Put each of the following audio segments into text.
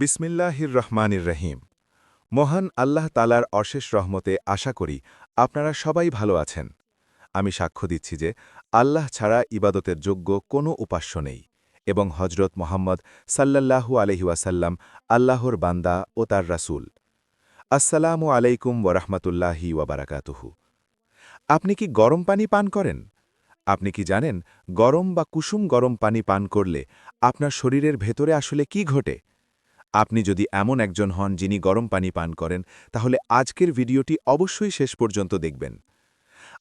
বিসমিল্লাহির রহমানির রহিম। মহান আল্লাহ তালার অশেষ রহমতে আশা করি আপনারা সবাই ভালো আছেন। আমি সাক্ষ্য দিচ্ছি যে আল্লাহ ছাড়া ইবাদতের যোগ্য কোনো উপাস্য নেই এবং হজরত মোহাম্মদ সাল্লাল্লাহু আলহিউসাল্লাম আল্লাহর বান্দা ও তার রাসূল। আসসালামু আলাইকুম ওরহমতুল্লাহি ওয়াবারাকাতুহু আপনি কি গরম পানি পান করেন? আপনি কি জানেন গরম বা কুসুম গরম পানি পান করলে আপনার শরীরের ভেতরে আসলে কি ঘটে? আপনি যদি এমন একজন হন যিনি গরম পানি পান করেন, তাহলে আজকের ভিডিওটি অবশ্যই শেষ পর্যন্ত দেখবেন।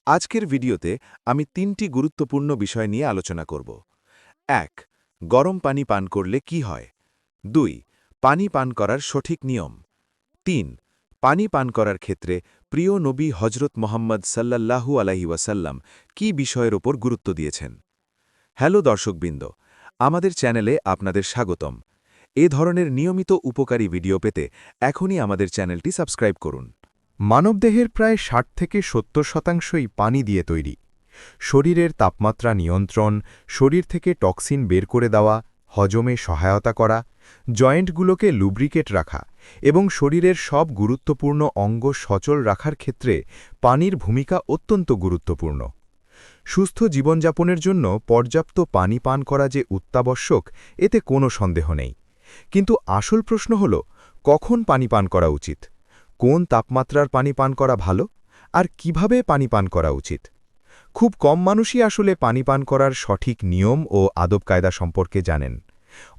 আজকের ভিডিওতে আমি তিনটি গুরুত্বপূর্ণ বিষয় নিয়ে আলোচনা করব। এক, গরম পানি পান করলে কি হয়? দুই, পানি পান করার সঠিক নিয়ম। তিন, পানি পান করার ক্ষেত্রে প্রিয় নবী হজরত মোহাম্মদ সাল্লাল্লাহু আলাহি ওয়াসাল্লাম কি বিষয়ের ওপর গুরুত্ব দিয়েছেন? হ্যালো দর্শকবৃন্দ, আমাদের চ্যানেলে আপনাদের স্বাগতম। এ ধরনের নিয়মিত উপকারী ভিডিও পেতে এখনই আমাদের চ্যানেলটি সাবস্ক্রাইব করুন। মানবদেহের প্রায় ষাট থেকে সত্তর শতাংশই পানি দিয়ে তৈরি। শরীরের তাপমাত্রা নিয়ন্ত্রণ, শরীর থেকে টক্সিন বের করে দেওয়া, হজমে সহায়তা করা, জয়েন্টগুলোকে লুব্রিকেট রাখা এবং শরীরের সব গুরুত্বপূর্ণ অঙ্গ সচল রাখার ক্ষেত্রে পানির ভূমিকা অত্যন্ত গুরুত্বপূর্ণ। সুস্থ জীবনযাপনের জন্য পর্যাপ্ত পানি পান করা যে অত্যাবশ্যক, এতে কোনো সন্দেহ নেই। কিন্তু আসল প্রশ্ন হল, কখন পানি পান করা উচিত? কোন তাপমাত্রার পানি পান করা ভালো? আর কীভাবে পানি পান করা উচিত? খুব কম মানুষই আসলে পানি পান করার সঠিক নিয়ম ও আদব কায়দা সম্পর্কে জানেন।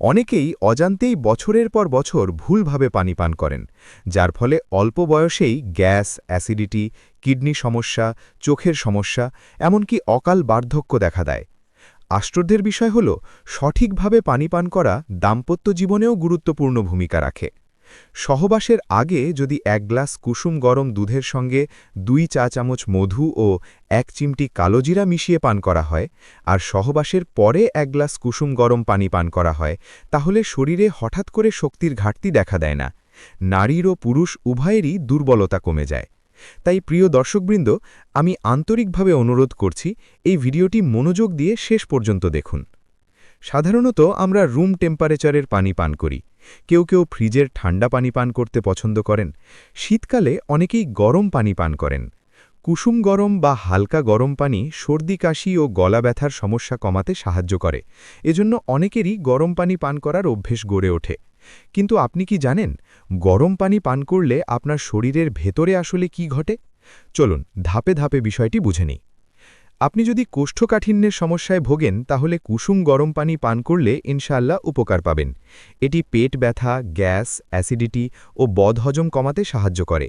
অনেকেই অজান্তেই বছরের পর বছর ভুলভাবে পানি পান করেন, যার ফলে অল্প বয়সেই গ্যাস, অ্যাসিডিটি, কিডনি সমস্যা, চোখের সমস্যা, এমনকি অকাল বার্ধক্য দেখা দেয়। আশ্চর্যের বিষয় হল, সঠিকভাবে পানি পান করা দাম্পত্য জীবনেও গুরুত্বপূর্ণ ভূমিকা রাখে। সহবাসের আগে যদি এক গ্লাস কুসুম গরম দুধের সঙ্গে দুই চা চামচ মধু ও এক চিমটি কালোজিরা মিশিয়ে পান করা হয়, আর সহবাসের পরে এক গ্লাস কুসুম গরম পানি পান করা হয়, তাহলে শরীরে হঠাৎ করে শক্তির ঘাটতি দেখা দেয় না। নারীর ও পুরুষ উভয়েরই দুর্বলতা কমে যায়। তাই প্রিয় দর্শকবৃন্দ, আমি আন্তরিকভাবে অনুরোধ করছি এই ভিডিওটি মনোযোগ দিয়ে শেষ পর্যন্ত দেখুন। সাধারণত আমরা রুম টেম্পারেচারের পানি পান করি। কেউ কেউ ফ্রিজের ঠান্ডা পানি পান করতে পছন্দ করেন। শীতকালে অনেকেই গরম পানি পান করেন। কুসুম গরম বা হালকা গরম পানি সর্দি, কাশি ও গলা ব্যথার সমস্যা কমাতে সাহায্য করে। এজন্য অনেকেরই গরম পানি পান করার অভ্যেস গড়ে ওঠে। কিন্তু আপনি কি জানেন, গরম পানি পান করলে আপনার শরীরের ভেতরে আসলে কি ঘটে? চলুন, ধাপে ধাপে বিষয়টি বুঝে নিই। আপনি যদি কোষ্ঠকাঠিন্যের সমস্যায় ভোগেন, তাহলে কুসুম গরম পানি পান করলে ইনশাল্লাহ উপকার পাবেন। এটি পেট ব্যথা, গ্যাস, অ্যাসিডিটি ও বদহজম কমাতে সাহায্য করে।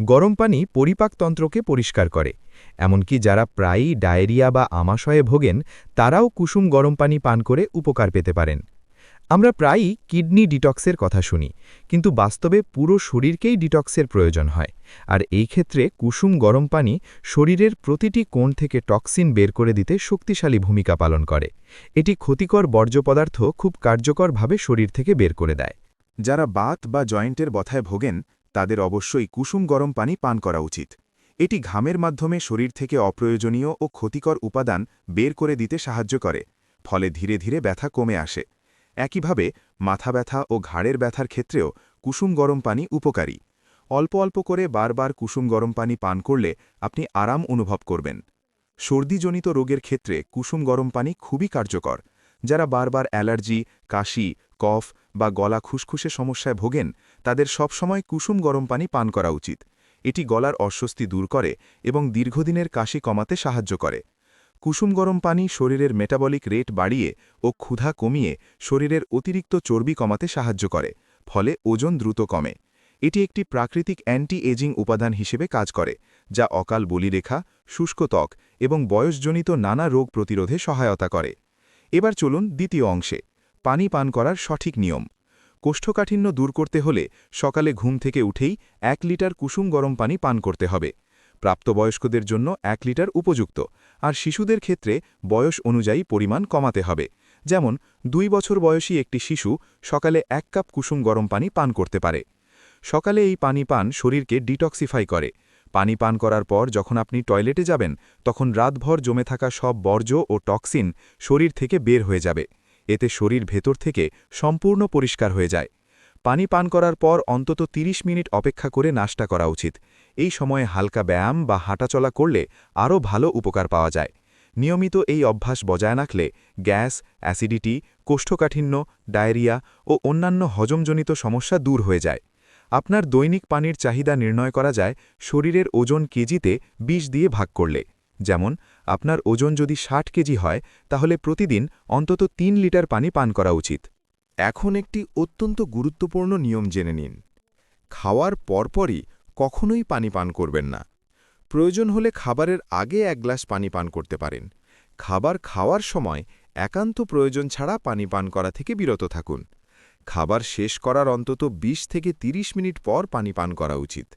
গরম পানি পরিপাকতন্ত্রকে পরিষ্কার করে। এমনকি যারা প্রায়ই ডায়েরিয়া বা আমাশয়ে ভোগেন, তারাও কুসুম গরম পানি পান করে উপকার পেতে পারেন। আমরা প্রায়ই কিডনি ডিটক্সের কথা শুনি, কিন্তু বাস্তবে পুরো শরীরকেই ডিটক্সের প্রয়োজন হয়। আর এই ক্ষেত্রে কুসুম গরম পানি শরীরের প্রতিটি কোণ থেকে টক্সিন বের করে দিতে শক্তিশালী ভূমিকা পালন করে। এটি ক্ষতিকর বর্জ্য পদার্থ খুব কার্যকরভাবে শরীর থেকে বের করে দেয়। যারা বাত বা জয়েন্টের বথায় ভোগেন, তাদের অবশ্যই কুসুম গরম পানি পান করা উচিত। এটি ঘামের মাধ্যমে শরীর থেকে অপ্রয়োজনীয় ও ক্ষতিকর উপাদান বের করে দিতে সাহায্য করে, ফলে ধীরে ধীরে ব্যথা কমে আসে। একইভাবে মাথা ব্যথা ও ঘাড়ের ব্যথার ক্ষেত্রেও কুসুম গরম পানি উপকারী। অল্প অল্প করে বারবার কুসুম গরম পানি পান করলে আপনি আরাম অনুভব করবেন। সর্দিজনিত রোগের ক্ষেত্রে কুসুম গরম পানি খুবই কার্যকর। যারা বারবার অ্যালার্জি, কাশি, কফ বা গলা খুসখুসে সমস্যায় ভোগেন, তাদের সবসময় কুসুম গরম পানি পান করা উচিত। এটি গলার অস্বস্তি দূর করে এবং দীর্ঘদিনের কাশি কমাতে সাহায্য করে। কুসুম গরম পানি শরীরের মেটাবলিক রেট বাড়িয়ে ও ক্ষুধা কমিয়ে শরীরের অতিরিক্ত চর্বি কমাতে সাহায্য করে, ফলে ওজন দ্রুত কমে। এটি একটি প্রাকৃতিক অ্যান্টি এজিং উপাদান হিসেবে কাজ করে, যা অকাল বলিরেখা, শুষ্ক ত্বক এবং বয়সজনিত নানা রোগ প্রতিরোধে সহায়তা করে। এবার চলুন দ্বিতীয় অংশে, পানি পান করার সঠিক নিয়ম। কোষ্ঠকাঠিন্য দূর করতে হলে সকালে ঘুম থেকে উঠেই এক লিটার কুসুম গরম পানি পান করতে হবে। প্রাপ্তবয়স্কদের জন্য এক লিটার উপযুক্ত, আর শিশুদের ক্ষেত্রে বয়স অনুযায়ী পরিমাণ কমাতে হবে। যেমন, দুই বছর বয়সী একটি শিশু সকালে এক কাপ কুসুম গরম পানি পান করতে পারে। সকালে এই পানি পান শরীরকে ডিটক্সিফাই করে। পানি পান করার পর যখন আপনি টয়লেটে যাবেন, তখন রাতভর জমে থাকা সব বর্জ্য ও টক্সিন শরীর থেকে বের হয়ে যাবে। এতে শরীর ভেতর থেকে সম্পূর্ণ পরিষ্কার হয়ে যায়। পানি পান করার পর অন্তত ৩০ মিনিট অপেক্ষা করে নাস্তা করা উচিত। এই সময়ে হালকা ব্যায়াম বা হাঁটাচলা করলে আরও ভালো উপকার পাওয়া যায়। নিয়মিত এই অভ্যাস বজায় রাখলে গ্যাস, অ্যাসিডিটি, কোষ্ঠকাঠিন্য, ডায়রিয়া ও অন্যান্য হজমজনিত সমস্যা দূর হয়ে যায়। আপনার দৈনিক পানির চাহিদা নির্ণয় করা যায় শরীরের ওজন কেজিতে ২০ দিয়ে ভাগ করলে। যেমন, আপনার ওজন যদি ৬০ কেজি হয়, তাহলে প্রতিদিন অন্তত তিন লিটার পানি পান করা উচিত। এখন একটি অত্যন্ত গুরুত্বপূর্ণ নিয়ম জেনে নিন। খাওয়ার পরপরই কখনোই পানি পান করবেন না। প্রয়োজন হলে খাবারের আগে এক গ্লাস পানি পান করতে পারেন। খাবার খাওয়ার সময় একান্ত প্রয়োজন ছাড়া পানি পান করা থেকে বিরত থাকুন। খাবার শেষ করার অন্তত ২০ থেকে ৩০ মিনিট পর পানি পান করা উচিত।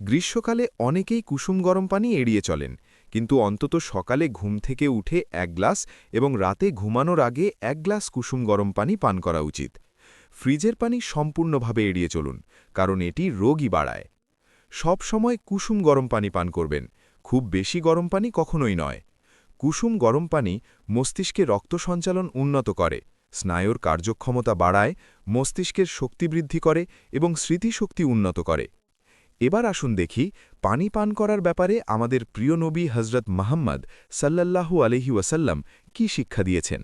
গ্রীষ্মকালে অনেকেই কুসুম গরম পানি এড়িয়ে চলেন, কিন্তু অন্তত সকালে ঘুম থেকে উঠে এক গ্লাস এবং রাতে ঘুমানোর আগে এক গ্লাস কুসুম গরম পানি পান করা উচিত। ফ্রিজের পানি সম্পূর্ণভাবে এড়িয়ে চলুন, কারণ এটি রোগই বাড়ায়। সব সময় কুসুম গরম পানি পান করবেন। খুব বেশি গরম পানি কখনোই নয়। কুসুম গরম পানি মস্তিষ্কে রক্ত সঞ্চালন উন্নত করে, স্নায়ুর কার্যক্ষমতা বাড়ায়, মস্তিষ্কের শক্তি বৃদ্ধি করে এবং স্মৃতিশক্তি উন্নত করে। এবার আসুন দেখি পানি পান করার ব্যাপারে আমাদের প্রিয় নবী হজরত মাহম্মদ সাল্লাল্লাহু আলহি ওয়াসাল্লাম কি শিক্ষা দিয়েছেন।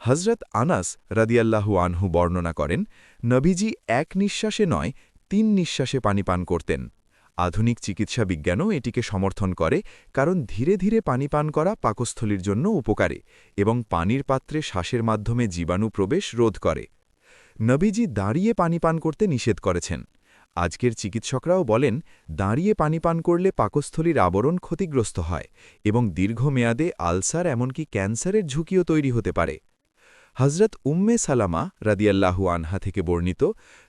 হজরত আনাস রাদিয়াল্লাহু আনহু বর্ণনা করেন, নবীজি এক নিঃশ্বাসে নয় তিন নিঃশ্বাসে পানি পান করতেন। আধুনিক চিকিৎসা বিজ্ঞানও এটিকে সমর্থন করে, কারণ ধীরে ধীরে পানি পান করা পাকস্থলীর জন্য উপকারে এবং পানির পাত্রে শ্বাসের মাধ্যমে জীবাণু প্রবেশ রোধ করে। নবীজি দাঁড়িয়ে পানি পান করতে নিষেধ করেছেন। আজকের চিকিৎসকরাও বলেন, দাঁড়িয়ে পানি পান করলে পাকস্থলীর আবরণ ক্ষতিগ্রস্ত হয় এবং দীর্ঘমেয়াদে আলসার এমনকি ক্যান্সারের ঝুঁকিও তৈরি হতে পারে। হজরত উম্মে সালামা রাদিয়াল্লাহু আনহা থেকে বর্ণিত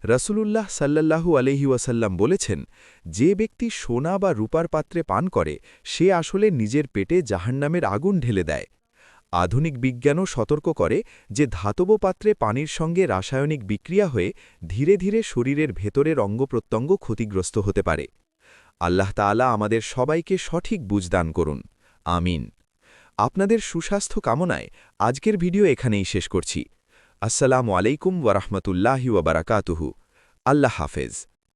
রসুলুল্লাহ সাল্লাল্লাহু আলহি ওয়াসাল্লাম বলেছেন, যে ব্যক্তি সোনা বা রূপার পাত্রে পান করে, সে আসলে নিজের পেটে জাহান্নামের আগুন ঢেলে দেয়। আধুনিক বিজ্ঞানও সতর্ক করে যে ধাতব পাত্রে পানির সঙ্গে রাসায়নিক বিক্রিয়া হয়ে ধীরে ধীরে শরীরের ভেতরের অঙ্গপ্রত্যঙ্গ ক্ষতিগ্রস্ত হতে পারে। আল্লাহ তাআলা আমাদের সবাইকে সঠিক বুঝদান করুন। আমিন। আপনাদের সুস্বাস্থ্য কামনায় আজকের ভিডিও এখানেই শেষ করছি। আসসালামু আলাইকুম ওয়ারহমতুল্লাহি ওবরাকাতহু আল্লাহ হাফেজ।